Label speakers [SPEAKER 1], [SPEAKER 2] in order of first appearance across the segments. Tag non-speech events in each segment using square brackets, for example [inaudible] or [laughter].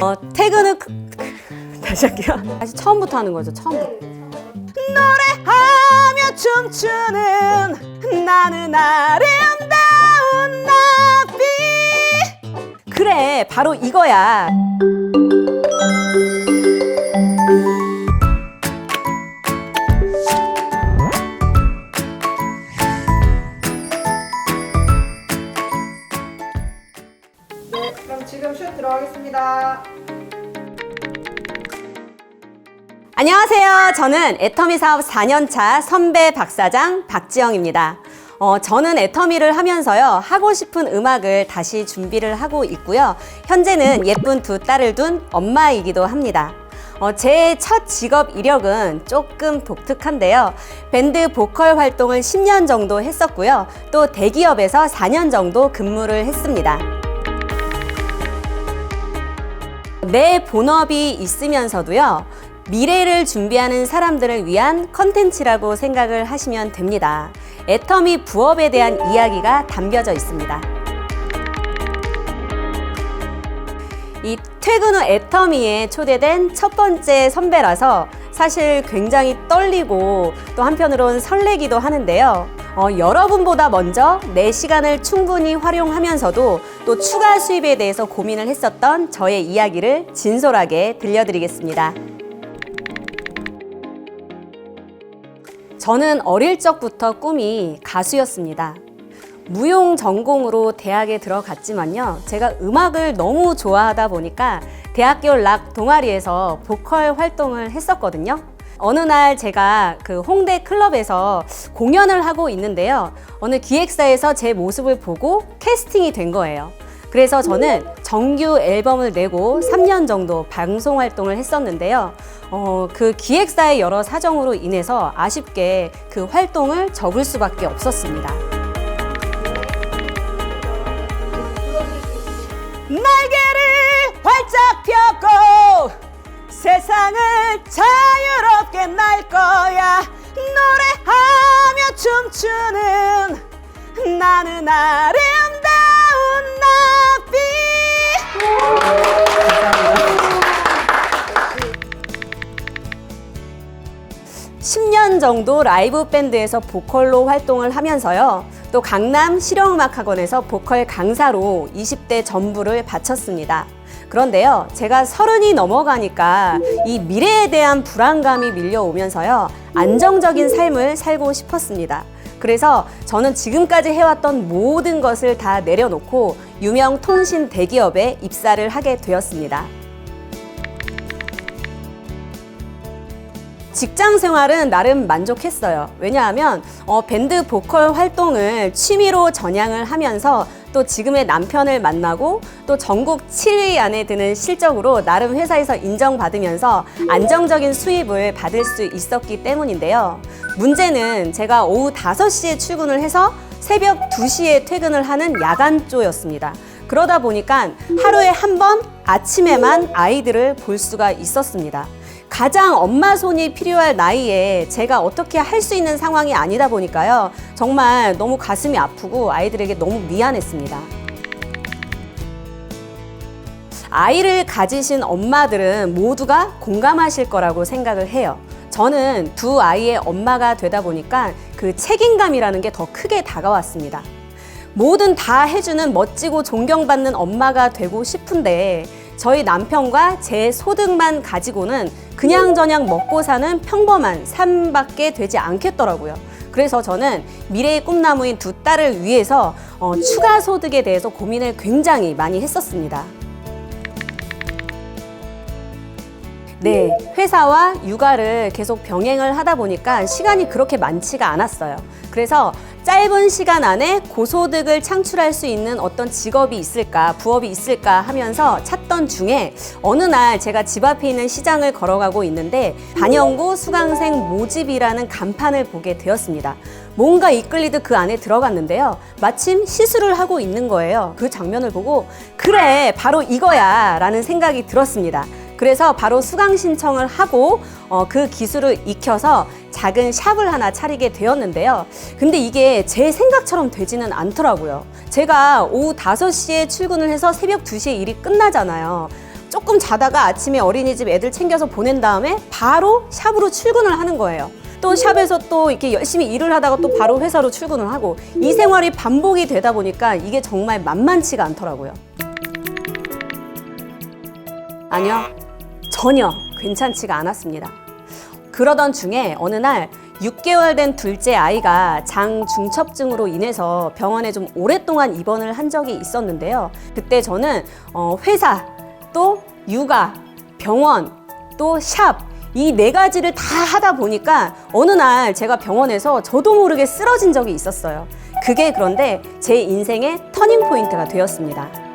[SPEAKER 1] 어, 퇴근은 그- 그- [laughs] 다시 할게요. 다시 처음부터 하는 거죠. 처음부터. 노래하며 춤추는 나는 아름다운 나비. 그래, 바로 이거야. 안녕하세요. 저는 애터미 사업 4년차 선배 박사장 박지영입니다. 어, 저는 애터미를 하면서요, 하고 싶은 음악을 다시 준비를 하고 있고요. 현재는 예쁜 두 딸을 둔 엄마이기도 합니다. 어, 제 첫 직업 이력은 조금 독특한데요. 밴드 보컬 활동을 10년 정도 했었고요. 또 대기업에서 4년 정도 근무를 했습니다. 내 본업이 있으면서도요, 미래를 준비하는 사람들을 위한 컨텐츠라고 생각을 하시면 됩니다. 애터미 부업에 대한 이야기가 담겨져 있습니다. 이 퇴근 후 애터미에 초대된 첫 번째 선배라서 사실 굉장히 떨리고 또 한편으로는 설레기도 하는데요. 어, 여러분보다 먼저 내 시간을 충분히 활용하면서도 또 추가 수입에 대해서 고민을 했었던 저의 이야기를 진솔하게 들려드리겠습니다. 저는 어릴 적부터 꿈이 가수였습니다. 무용 전공으로 대학에 들어갔지만요. 제가 음악을 너무 좋아하다 보니까 대학교 락 동아리에서 보컬 활동을 했었거든요. 어느 날 제가 그 홍대 클럽에서 공연을 하고 있는데요. 어느 기획사에서 제 모습을 보고 캐스팅이 된 거예요. 그래서 저는 정규 앨범을 내고 3년 정도 방송 활동을 했었는데요. 어, 그 기획사의 여러 사정으로 인해서 아쉽게 그 활동을 접을 수밖에 없었습니다. 날개를 활짝 펴고 세상을 자유롭게 날 거야 노래하며 춤추는 나는 아름 정도 라이브 밴드에서 보컬로 활동을 하면서요. 또 강남 실용음악학원에서 보컬 강사로 20대 전부를 바쳤습니다. 그런데요, 제가 서른이 넘어가니까 이 미래에 대한 불안감이 밀려오면서요, 안정적인 삶을 살고 싶었습니다. 그래서 저는 지금까지 해왔던 모든 것을 다 내려놓고 유명 통신 대기업에 입사를 하게 되었습니다. 직장 생활은 나름 만족했어요. 왜냐하면 어, 밴드 보컬 활동을 취미로 전향을 하면서 또 지금의 남편을 만나고 또 전국 7위 안에 드는 실적으로 나름 회사에서 인정받으면서 안정적인 수입을 받을 수 있었기 때문인데요. 문제는 제가 오후 5시에 출근을 해서 새벽 2시에 퇴근을 하는 야간조였습니다. 그러다 보니까 하루에 한 번 아침에만 아이들을 볼 수가 있었습니다. 가장 엄마 손이 필요할 나이에 제가 어떻게 할 수 있는 상황이 아니다 보니까요. 정말 너무 가슴이 아프고 아이들에게 너무 미안했습니다. 아이를 가지신 엄마들은 모두가 공감하실 거라고 생각을 해요. 저는 두 아이의 엄마가 되다 보니까 그 책임감이라는 게 더 크게 다가왔습니다. 뭐든 다 해주는 멋지고 존경받는 엄마가 되고 싶은데 저희 남편과 제 소득만 가지고는 그냥저냥 먹고 사는 평범한 삶밖에 되지 않겠더라고요. 그래서 저는 미래의 꿈나무인 두 딸을 위해서 어, 추가 소득에 대해서 고민을 굉장히 많이 했었습니다. 네, 회사와 육아를 계속 병행을 하다 보니까 시간이 그렇게 많지가 않았어요. 그래서 짧은 시간 안에 고소득을 창출할 수 있는 어떤 직업이 있을까, 부업이 있을까 하면서 찾던 중에 어느 날 제가 집 앞에 있는 시장을 걸어가고 있는데 단연고 수강생 모집이라는 간판을 보게 되었습니다. 뭔가 이끌리듯 그 안에 들어갔는데요. 마침 시술을 하고 있는 거예요. 그 장면을 보고 그래, 바로 이거야 라는 생각이 들었습니다. 그래서 바로 수강 신청을 하고 어, 그 기술을 익혀서 작은 샵을 하나 차리게 되었는데요. 근데 이게 제 생각처럼 되지는 않더라고요. 제가 오후 5시에 출근을 해서 새벽 2시에 일이 끝나잖아요. 조금 자다가 아침에 어린이집 애들 챙겨서 보낸 다음에 바로 샵으로 출근을 하는 거예요. 또 샵에서 또 이렇게 열심히 일을 하다가 또 바로 회사로 출근을 하고 이 생활이 반복이 되다 보니까 이게 정말 만만치가 않더라고요. 아니요. 전혀 괜찮지가 않았습니다. 그러던 중에 어느 날 6개월 된 둘째 아이가 장 중첩증으로 인해서 병원에 좀 오랫동안 입원을 한 적이 있었는데요. 그때 저는 어, 회사, 또 육아, 병원, 또 샵, 이 네 가지를 다 하다 보니까 어느 날 제가 병원에서 저도 모르게 쓰러진 적이 있었어요. 그게 그런데 제 인생의 터닝 포인트가 되었습니다.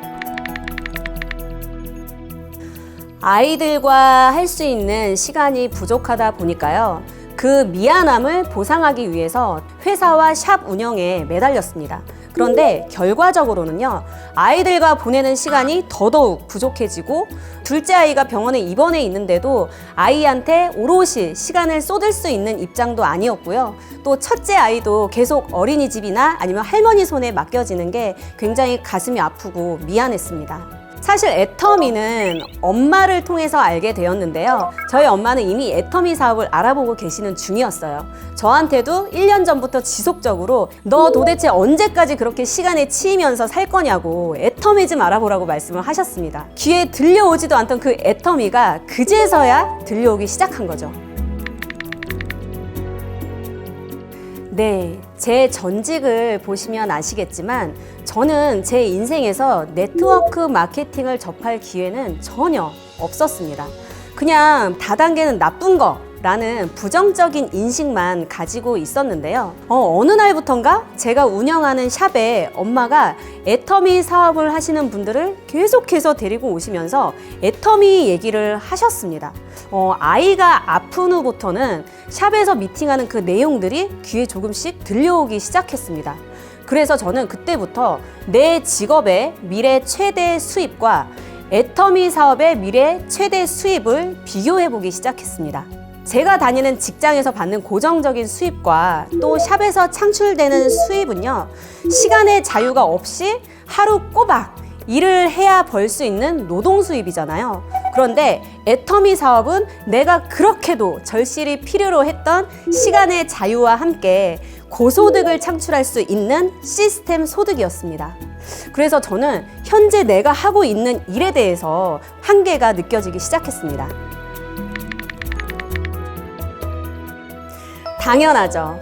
[SPEAKER 1] 아이들과 할 수 있는 시간이 부족하다 보니까요. 그 미안함을 보상하기 위해서 회사와 샵 운영에 매달렸습니다. 그런데 결과적으로는요, 아이들과 보내는 시간이 더더욱 부족해지고, 둘째 아이가 병원에 입원해 있는데도 아이한테 오롯이 시간을 쏟을 수 있는 입장도 아니었고요. 또 첫째 아이도 계속 어린이집이나 아니면 할머니 손에 맡겨지는 게 굉장히 가슴이 아프고 미안했습니다. 사실 애터미는 엄마를 통해서 알게 되었는데요. 저희 엄마는 이미 애터미 사업을 알아보고 계시는 중이었어요. 저한테도 1년 전부터 지속적으로 너 도대체 언제까지 그렇게 시간에 치이면서 살 거냐고 애터미 좀 알아보라고 말씀을 하셨습니다. 귀에 들려오지도 않던 그 애터미가 그제서야 들려오기 시작한 거죠. 네, 제 전직을 보시면 아시겠지만 저는 제 인생에서 네트워크 마케팅을 접할 기회는 전혀 없었습니다. 그냥 다단계는 나쁜 거. 라는 부정적인 인식만 가지고 있었는데요. 어, 어느 날부턴가 제가 운영하는 샵에 엄마가 애터미 사업을 하시는 분들을 계속해서 데리고 오시면서 애터미 얘기를 하셨습니다. 어, 아이가 아픈 후부터는 샵에서 미팅하는 그 내용들이 귀에 조금씩 들려오기 시작했습니다. 그래서 저는 그때부터 내 직업의 미래 최대 수입과 애터미 사업의 미래 최대 수입을 비교해 보기 시작했습니다. 제가 다니는 직장에서 받는 고정적인 수입과 또 샵에서 창출되는 수입은요, 시간의 자유가 없이 하루 꼬박 일을 해야 벌 수 있는 노동 수입이잖아요. 그런데 애터미 사업은 내가 그렇게도 절실히 필요로 했던 시간의 자유와 함께 고소득을 창출할 수 있는 시스템 소득이었습니다. 그래서 저는 현재 내가 하고 있는 일에 대해서 한계가 느껴지기 시작했습니다. 당연하죠.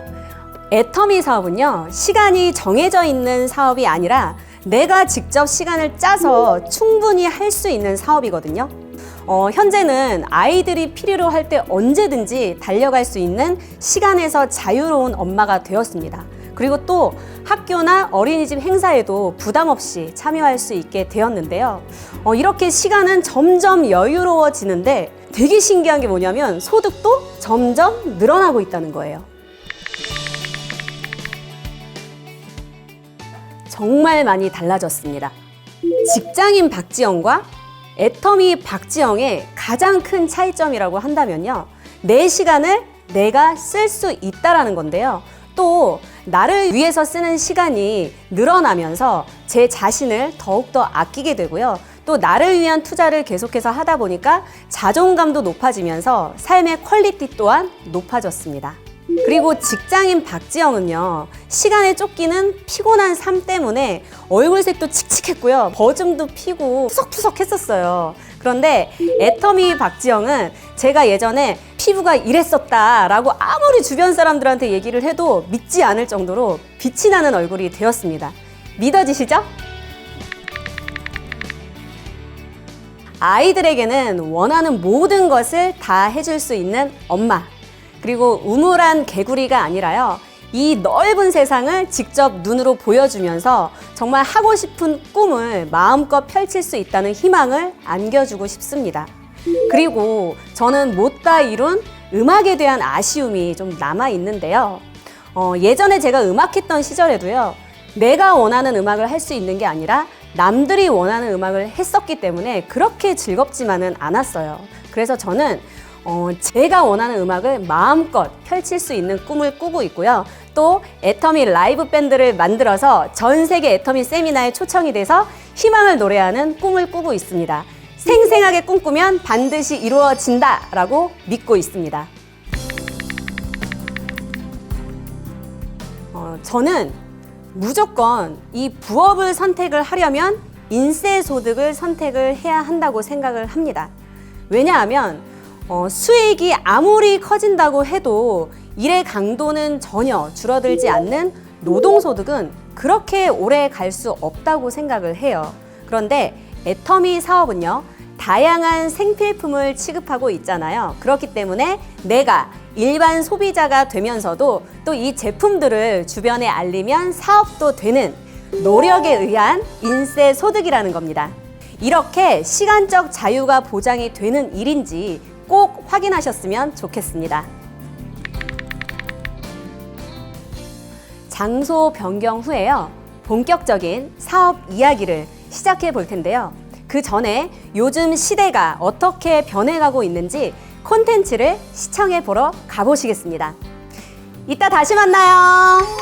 [SPEAKER 1] 애터미 사업은요, 시간이 정해져 있는 사업이 아니라 내가 직접 시간을 짜서 충분히 할 수 있는 사업이거든요. 어, 현재는 아이들이 필요로 할 때 언제든지 달려갈 수 있는 시간에서 자유로운 엄마가 되었습니다. 그리고 또 학교나 어린이집 행사에도 부담 없이 참여할 수 있게 되었는데요. 어, 이렇게 시간은 점점 여유로워지는데 되게 신기한 게 뭐냐면 소득도 점점 늘어나고 있다는 거예요. 정말 많이 달라졌습니다. 직장인 박지영과 애터미 박지영의 가장 큰 차이점이라고 한다면요. 내 시간을 내가 쓸 수 있다라는 건데요. 또 나를 위해서 쓰는 시간이 늘어나면서 제 자신을 더욱더 아끼게 되고요. 또 나를 위한 투자를 계속해서 하다 보니까 자존감도 높아지면서 삶의 퀄리티 또한 높아졌습니다. 그리고 직장인 박지영은요, 시간에 쫓기는 피곤한 삶 때문에 얼굴색도 칙칙했고요, 버즘도 피고 푸석푸석 했었어요. 그런데 애터미 박지영은 제가 예전에 피부가 이랬었다라고 아무리 주변 사람들한테 얘기를 해도 믿지 않을 정도로 빛이 나는 얼굴이 되었습니다. 믿어지시죠? 아이들에게는 원하는 모든 것을 다 해줄 수 있는 엄마. 그리고 우물한 개구리가 아니라요. 이 넓은 세상을 직접 눈으로 보여주면서 정말 하고 싶은 꿈을 마음껏 펼칠 수 있다는 희망을 안겨주고 싶습니다. 그리고 저는 못 다 이룬 음악에 대한 아쉬움이 좀 남아 있는데요. 어, 예전에 제가 음악했던 시절에도요. 내가 원하는 음악을 할 수 있는 게 아니라 남들이 원하는 음악을 했었기 때문에 그렇게 즐겁지만은 않았어요. 그래서 저는 어, 제가 원하는 음악을 마음껏 펼칠 수 있는 꿈을 꾸고 있고요. 또 애터미 라이브 밴드를 만들어서 전 세계 애터미 세미나에 초청이 돼서 희망을 노래하는 꿈을 꾸고 있습니다. 생생하게 꿈꾸면 반드시 이루어진다라고 믿고 있습니다. 어, 저는 무조건 이 부업을 선택을 하려면 인세 소득을 선택을 해야 한다고 생각을 합니다. 왜냐하면 어, 수익이 아무리 커진다고 해도 일의 강도는 전혀 줄어들지 않는 노동소득은 그렇게 오래 갈 수 없다고 생각을 해요. 그런데 애터미 사업은요, 다양한 생필품을 취급하고 있잖아요. 그렇기 때문에 내가 일반 소비자가 되면서도 또 이 제품들을 주변에 알리면 사업도 되는 노력에 의한 인세 소득이라는 겁니다. 이렇게 시간적 자유가 보장이 되는 일인지 꼭 확인하셨으면 좋겠습니다. 장소 변경 후에요. 본격적인 사업 이야기를 시작해 볼 텐데요. 그 전에 요즘 시대가 어떻게 변해가고 있는지 콘텐츠를 시청해 보러 가보시겠습니다. 이따 다시 만나요.